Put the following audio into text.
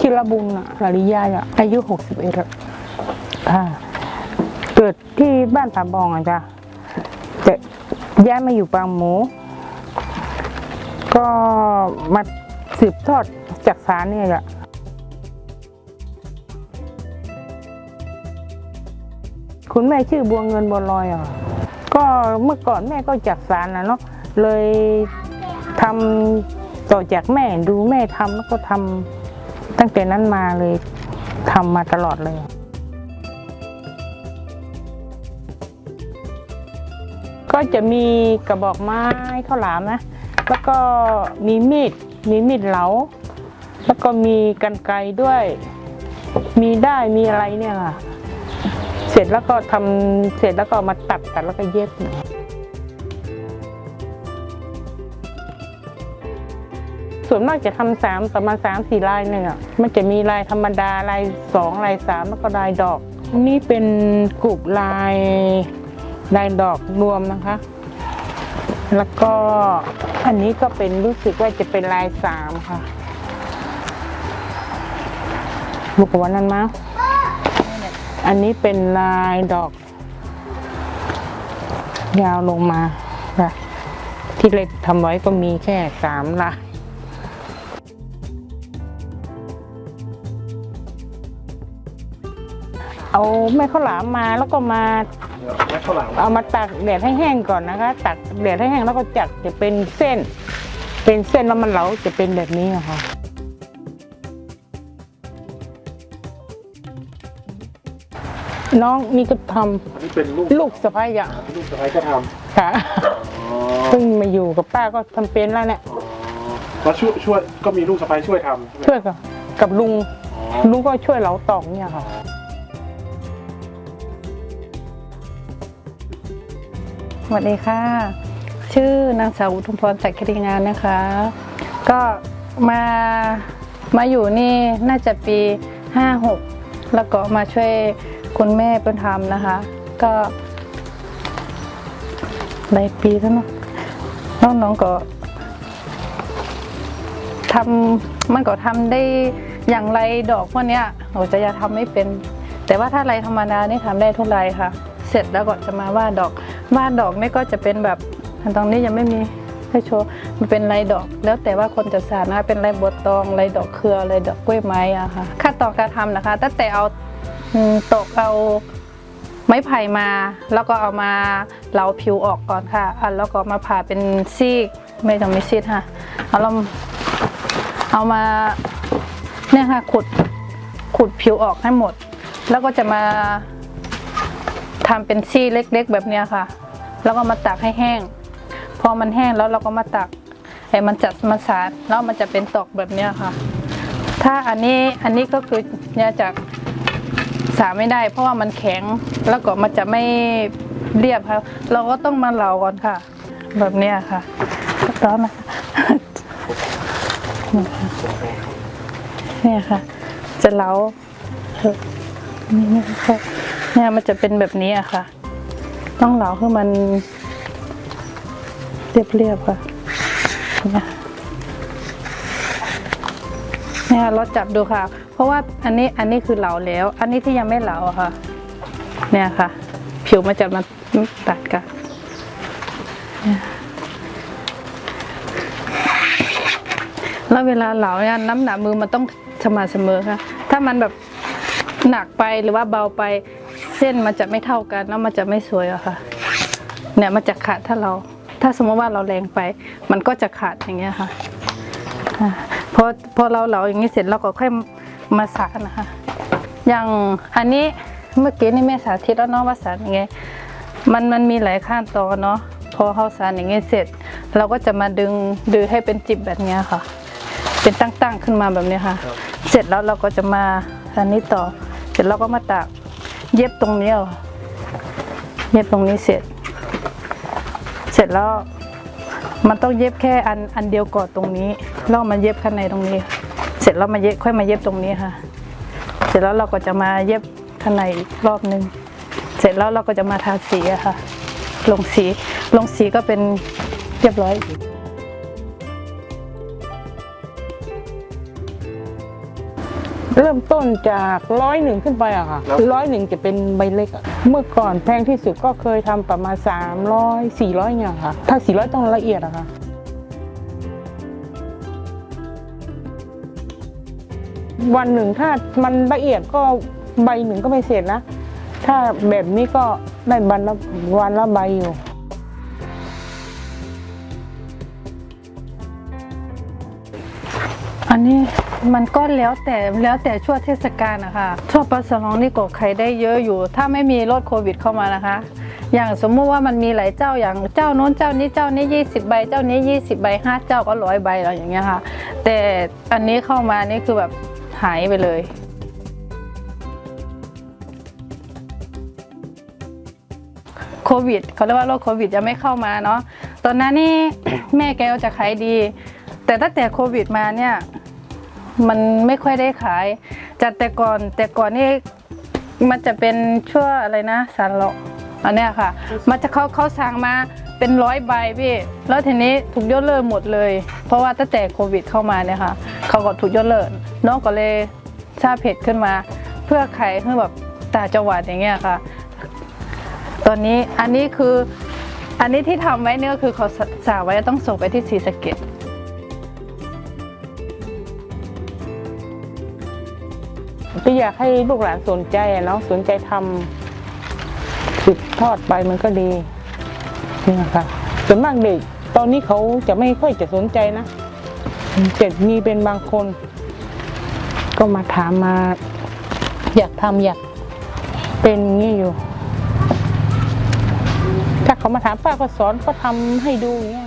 คิรบุญอะสาริยาอะอายุหกสิบเอ็ดค่ะเกิดที่บ้านผาบองอะจ้ะจะย้ายมาอยู่ปางหมู ก็มาสืบทอดจากสารเนี่ยแหละคุณแม่ชื่อบัวเงินบัวลอยอะก็เมื่อก่อนแม่ก็จากสารนะเนาะเลยทำต่อจากแม่ดูแม่ทำแล้วก็ทำ ตั้งแต่นั้นมาเลยทำมาตลอดเลยก็จะมีกระบอกไม้ข้าวหลามนะ แล้วก็มีมีด มีมีดเหลา แล้วก็มีกันไกรด้วย มีได้มีอะไรเนี่ยค่ะ เสร็จแล้วก็ทำเสร็จแล้วก็มาตัดตัดแล้วก็เย็บ ส่วนมากจะทำสามประมาณสามสี่ลายเนี่ยอะมันจะมีลายธรรมดาลายสองลายสามแล้วก็ลายดอก นี่เป็นกลุ่มลายลายดอกรวมนะคะ แล้วก็อันนี้ก็เป็นรู้สึกว่าจะเป็นลายสามค่ะลูกว่านั้นมั้งอันนี้เป็นลายดอก ยาวลงมาค่ะที่เล็กทำไว้ก็มีแค่สามลาย เอาแม่ข้าวหลามมาแล้วก็มาแม่ข้าวหลามเอามาตากแดดให้แห้งก่อนนะคะตากแดดให้แห้งแล้วก็จัดจะเป็นเส้น เป็นเส้นแล้วมันเหลาจะเป็นแบบนี้อะค่ะน้องนี่ก็ทอันนี้เป็นลูกำลูกสะพ้ายอะลูกสะพ้ายก็ทค่ะำอ๋อเพิ่งมาอยู่กับป้าก็ทำเป็นแล้วเนี่ยอ๋อแล้วช่วยช่วยก็มีลูกสะพ้ายช่วยทำใช่ไหมช่วยกับกับลุงอ๋อลุงก็ช่วยเหลาตอกเนี่ยค่ะ สวัสดีค่ะ ชื่อนางสาวอุทุมพรสักคริงานนะคะ ก็มามาอยู่นี่น่าจะปี 56 แล้วก็มาช่วยคุณแม่เป็นทำนะคะ ก็หลายปีแล้วเนาะน้องๆก็ทำมันก็ทำได้อย่างไรดอกพวกเนี้ยหนูจะยังทำไม่เป็น แต่ว่าถ้าไรธรรมดานี่ทำได้ทุกไรค่ะ เสร็จแล้วก็จะมาวาดดอก วาดดอกนี่ก็จะเป็นแบบอันตรงนี้ยังไม่มีให้โชว์มันเป็นลายดอก แล้วแต่ว่าคนจะสานนะคะเป็นลายบทตองลายดอกเครือลายดอกกล้วยไม้อะค่ะขั้นตอนการทำนะคะตั้งแต่เอาอืมตกเอาไม้ไผ่มา แล้วก็เอามาเหลาผิวออกก่อนค่ะอะแล้วก็มาผ่าเป็นซีกไม่ต้องมีซีดค่ะเอาเราเอามาเนี่ยค่ะขุดขุดผิวออกให้หมด แล้วก็จะมาทำเป็นซี่เล็ก ๆ แบบเนี้ยค่ะ แล้วก็มาตากให้แห้ง พอมันแห้งแล้วเราก็มาตักให้มันจัดมาสารแล้วมันจะเป็นตอกแบบเนี้ยค่ะ ถ้าอันนี้อันนี้ก็คือเนี่ยจากสารไม่ได้ เพราะว่ามันแข็งแล้วก็มันจะไม่เรียบครับ เราก็ต้องมาเหลาก่อนค่ะ แบบเนี้ยค่ะร้อนนะคะเนี่ยค่ะ จะเหลานี่นะคะเนี่ยมันจะเป็นแบบนี้อะค่ะ ต้องเหลาให้มันเรียบๆค่ะเนี่ยเนี่ยเราจับดูค่ะ เพราะว่าอันนี้อันนี้คือเหลาแล้ว อันนี้ที่ยังไม่เหลาค่ะ เนี่ยค่ะ ผิวมันจะมาตัดกันแล้วเวลาเหลาเนี่ยน้ำหนักมือมันต้องสม่ำเสมอค่ะ ถ้ามันแบบหนักไปหรือว่าเบาไป เส้นมันจะไม่เท่ากันแล้วมันจะไม่สวยอะค่ะ เนี่ยมันจะขาดถ้าเรา ถ้าสมมติว่าเราแรงไป มันก็จะขาดอย่างเงี้ยค่ะพอพอเราเหลาอย่างนี้เสร็จเราก็ค่อยมาสานนะคะ อย่างอันนี้เมื่อกี้นี่แม่สาธิตแล้วเนาะว่าสานยังไง มันมันมีหลายขั้นตอนเนาะพอเขาสานอย่างเงี้ยเสร็จ เราก็จะมาดึงดึงให้เป็นจิบแบบเนี้ยค่ะ เป็นตั้งๆขึ้นมาแบบนี้ค่ะ เสร็จแล้วเราก็จะมาอันนี้ต่อ เสร็จเราก็มาตาก เย็บตรงนี้เย็บตรงนี้เสร็จ เสร็จแล้วมันต้องเย็บแค่อันอันเดียวก่อนตรงนี้แล้วมาเย็บข้างในตรงนี้ เสร็จแล้วมาเย็บค่อยมาเย็บตรงนี้ค่ะ เสร็จแล้วเราก็จะมาเย็บข้างในอีกรอบหนึ่งเสร็จแล้วเราก็จะมาทาสีอะค่ะ ลงสีลงสีก็เป็นเรียบร้อย เริ่มต้นจากร้อยหนึ่งขึ้นไปอะค่ะแล้วร้อยหนึ่งจะเป็นใบเล็กอะเมื่อก่อนแพงที่สุดก็เคยทำประมาณ 300 400เนี่ยค่ะ ถ้า 400 ต้องละเอียดอะค่ะวันหนึ่งถ้ามันละเอียดก็ใบหนึ่งก็ไม่เสร็จนะ ถ้าแบบนี้ก็ได้วันละวันละใบอยู่อันนี้ มันก็แล้วแต่แล้วแต่ช่วงเทศกาลนะคะช่วงปัสสาวะนี่ก็ใครได้เยอะอยู่ ถ้าไม่มีรถโควิดเข้ามานะคะ อย่างสมมุติว่ามันมีหลายเจ้าอย่างเจ้าโน้นเจ้านี้เจ้านี้20ใบเจ้านี้ 20ใบห้าเจ้าก็ร้อยใบอะไรอย่างเงี้ยค่ะ แต่อันนี้เข้ามานี่คือแบบหายไปเลยโควิดเขาเรียกว่าโรคโควิดยังไม่เข้ามาเนาะตอนนั้นนี่แม่แกก็จะขายดี แต่ตั้งแต่โควิดมาเนี่ย มันไม่ค่อยได้ขายจากแต่ก่อนแต่ก่อนนี่มันจะเป็นชั่วอะไรนะสารเละอันเนี้ยค่ะ มันจะเขาเขาสั่งมาเป็นร้อยใบพี่ แล้วทีนี้ถูกยกเลิกหมดเลย เพราะว่าตั้งแต่โควิดเข้ามาเนี่ยค่ะ เขาก็ถูกยกเลิกน้องก็เลยสร้างเพจขึ้นมา เพื่อขายเพื่อแบบต่างจังหวัดอย่างเงี้ยค่ะ ตอนนี้อันนี้คืออันนี้ที่ทำไว้เนี่ยก็คือเขาสาไว้ต้องส่งไปที่ศรีสะเกด ก็อยากให้ลูกหลานสนใจเนาะสนใจทำสืบทอดไปมันก็ดีนี่ค่ะส่วนมากเด็กตอนนี้เขาจะไม่ค่อยจะสนใจนะจะมีเป็นบางคน ก็มาถามมา อยากทำอยากเป็นอย่างนี้อยู่ ถ้าเขามาถามป้าก็สอนก็ทำให้ดูอย่างเงี้ย